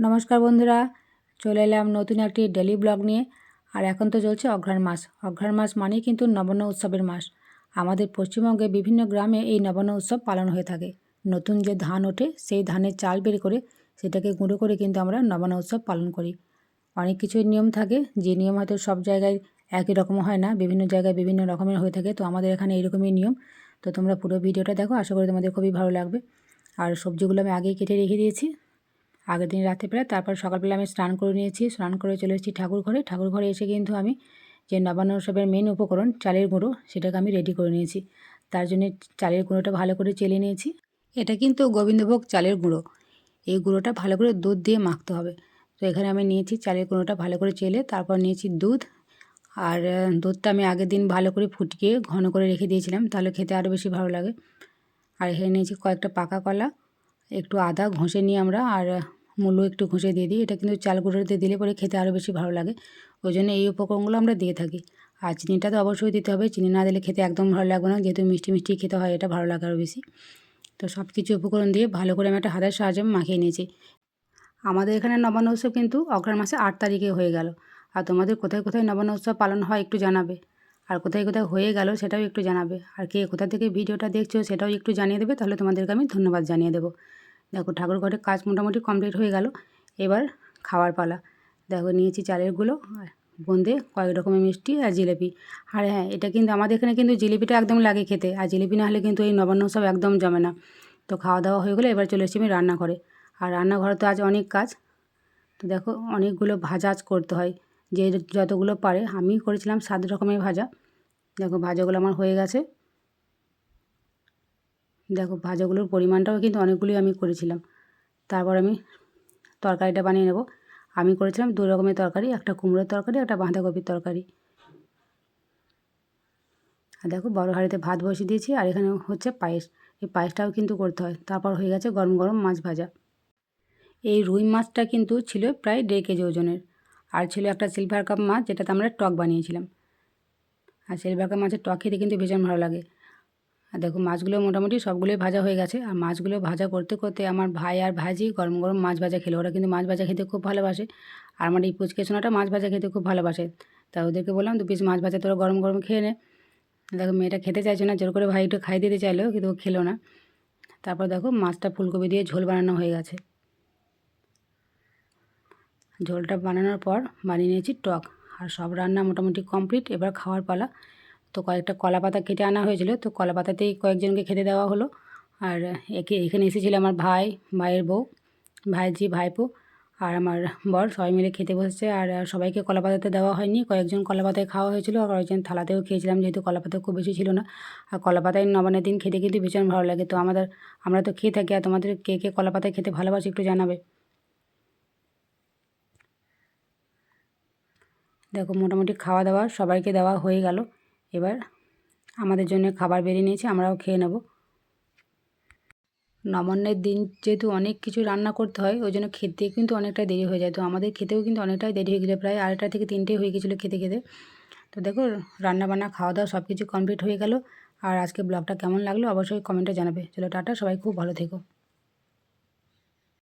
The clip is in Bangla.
নমস্কার বন্ধুরা, চলে এলাম নতুন একটি ডেলি ব্লগ নিয়ে। আর এখন তো চলছে অঘ্রাণ মাস। অঘ্রাণ মাস মানেই কিন্তু নবান্ন উৎসবের মাস। আমাদের পশ্চিমবঙ্গে বিভিন্ন গ্রামে এই নবান্ন উৎসব পালন হয়ে থাকে। নতুন যে ধান ওঠে, সেই ধানের চাল বের করে সেটাকে গুঁড়ো করে কিন্তু আমরা নবান্ন উৎসব পালন করি। অনেক কিছুই নিয়ম থাকে, যে নিয়ম হয়তো সব জায়গায় একই রকম হয় না, বিভিন্ন জায়গায় বিভিন্ন রকমের হয়ে থাকে। তো আমাদের এখানে এইরকমই নিয়ম। তো তোমরা পুরো ভিডিওটা দেখো, আশা করি তোমাদের খুবই ভালো লাগবে। আর সবজিগুলো আমি আগেই কেটে রেখে দিয়েছি। আগের দিন রাতে প্রায়, তারপর সকালবেলা আমি স্নান করে নিয়েছি। স্নান করে চলে এসেছি ঠাকুর ঘরে। ঠাকুর ঘরে এসে কিন্তু আমি যে নবান্ন উৎসবের মেন উপকরণ, চালের গুঁড়ো, সেটাকে আমি রেডি করে নিয়েছি। তার জন্য চালের গুঁড়োটা ভালো করে চেলে নিয়েছি। এটা কিন্তু গোবিন্দভোগ চালের গুঁড়ো। এই গুঁড়োটা ভালো করে দুধ দিয়ে মাখতে হবে। তো এখানে আমি নিয়েছি চালের গুঁড়োটা ভালো করে চেলে, তারপর নিয়েছি দুধ। আর দুধটা আমি আগের দিন ভালো করে ফুটিয়ে ঘন করে রেখে দিয়েছিলাম, তাহলে খেতে আরও বেশি ভালো লাগে। আর এখানে নিয়েছি কয়েকটা পাকা কলা, একটু আদা ঘষে নিয়ে আমরা, আর মূলো একটু ঘষে দিয়ে দিই। এটা কিন্তু চাল গুঁড়োতে দিলে পরে খেতে আরও বেশি ভালো লাগে। ওই জন্য এই উপকরণগুলো আমরা দিয়ে থাকি। আর চিনিটা তো অবশ্যই দিতে হবে। চিনি না দিলে খেতে একদম ভালো লাগবে না। যেহেতু মিষ্টি মিষ্টি খেতে হয়, এটা ভালো লাগে আরও বেশি। তো সব কিছু উপকরণ দিয়ে ভালো করে আমি একটা হাতের সাহায্যে মাখিয়ে নিয়েছি। আমাদের এখানে নবান্ন উৎসব কিন্তু অগ্রাণ মাসে আট তারিখে হয়ে গেল। আর তোমাদের কোথায় কোথায় নবান্ন উৎসব পালন হয় একটু জানাবে। আর কোথায় কোথায় হয়ে গেল সেটাও একটু জানাবে। আর কে কোথা থেকে ভিডিওটা দেখছ সেটাও একটু জানিয়ে দেবে। তাহলে তোমাদেরকে আমি ধন্যবাদ জানিয়ে দেবো। দেখো ঠাকুর ঘরে কাজ মোটামুটি কমপ্লিট হয়ে গেল। এবার খাওয়ার পালা। দেখো নিয়েছি চালেরগুলো বোঁদে কয়েক রকমের মিষ্টি আর জিলিপি। আর হ্যাঁ এটা কিন্তু আমাদের এখানে কিন্তু জিলিপিটা একদম লাগে খেতে। আর জিলিপি না হলে কিন্তু এই নবান্ন সব একদম জমে না। তো খাওয়া দাওয়া হয়ে গেলে এবার চলে এসেছি আমি রান্নাঘরে। আর রান্নাঘরে তো আজ অনেক কাজ। তো দেখো অনেকগুলো ভাজা আজ করতে হয়। যে যতগুলো পারে আমি করেছিলাম সাত রকমের ভাজা। দেখো ভাজাগুলো আমার হয়ে গেছে। দেখো ভাজাগুলোর পরিমাণটাও কিন্তু অনেকগুলোই আমি করেছিলাম। তারপর আমি তরকারিটা বানিয়ে নেব। আমি করেছিলাম দু রকমের তরকারি, একটা কুমড়োর তরকারি, একটা বাঁধাকপির তরকারি। আর দেখো বড় হাঁড়িতে ভাত বসিয়ে দিয়েছি, আর এখানে হচ্ছে পায়েস। এই পায়েসটাও কিন্তু করতে হয়। তারপর হয়ে গেছে গরম গরম মাছ ভাজা। এই রুই মাছটা কিন্তু ছিল প্রায় দেড় কেজি ওজনের। আর ছিল একটা সিলভার কাপ মাছ, যেটাতে আমরা টক বানিয়েছিলাম। আর সিলভার কাপ মাছের টক খেতে কিন্তু ভীষণ ভালো লাগে। আর দেখো মাছগুলো মোটামুটি সবগুলোই ভাজা হয়ে গেছে। আর মাছগুলো ভাজা করতে করতে আমার ভাই আর ভাজি গরম গরম মাছ ভাজা খেলো। ওরা কিন্তু মাছ ভাজা খেতে খুব ভালোবাসে। আর আমার এই পুচকে সোনাটা মাছ ভাজা খেতে খুব ভালোবাসে। তা ওদেরকে বললাম, দু পিস মাছ ভাজা তোরা গরম গরম খেয়ে নে। দেখো মেয়েটা খেতে চাইছে না, জোর করে ভাই একটু খাই দিতে চাইলো, কিন্তু ও খেলো না। তারপর দেখো মাছটা ফুলকপি দিয়ে ঝোল বানানো হয়ে গেছে। ঝোলটা বানানোর পর বানিয়ে নিয়েছি টক। আর সব রান্না মোটামুটি কমপ্লিট। এবার খাওয়ার পালা। তো কয়েকটা কলা পাতা কেটে আনা হয়েছিল। তো কলা পাতাতেই কয়েকজনকে খেতে দেওয়া হলো। আর একে, এখানে এসেছিল আমার ভাই, ভাইয়ের বউ, ভাইজি, ভাইপো আর আমার বর, সবাই মিলে খেতে বসেছে। আর সবাইকে কলা পাতাতে দেওয়া হয়নি। কয়েকজন কলা পাতায় খাওয়া হয়েছিল। আর কয়েকজন থালাতেও খেয়েছিলাম, যেহেতু কলা পাতা খুব বেশি ছিল না। আর কলা পাতায় নবানের দিন খেতে কিন্তু ভীষণ ভালো লাগে। তো আমাদের, আমরা তো খেয়ে থাকি। আর তোমাদের কে কে কলা পাতায় খেতে ভালোবাসে একটু জানাবে। দেখো, মোটামুটি খাওয়া দাওয়া সবাইকে দেওয়া হয়ে গেল। এবার আমাদের জন্য খাবার বেরিয়ে নিয়েছি, আমরাও খেয়ে নেব। নবান্নের দিন যেহেতু অনেক কিছু রান্না করতে হয়, ওই জন্য খেতে কিন্তু অনেকটাই দেরি হয়ে যায়। তো আমাদের খেতেও কিন্তু অনেকটাই দেরি হয়ে গেছিল প্রায় আড়াইটা থেকে তিনটে হয়ে গেছিল খেতে খেতে। তো দেখো রান্না বান্না খাওয়া দাওয়া সব কিছু কমপ্লিট হয়ে গেল। আর আজকে ব্লগটা কেমন লাগল অবশ্যই কমেন্টে জানাবে। চলো, টাটা, সবাই খুব ভালো থেকো।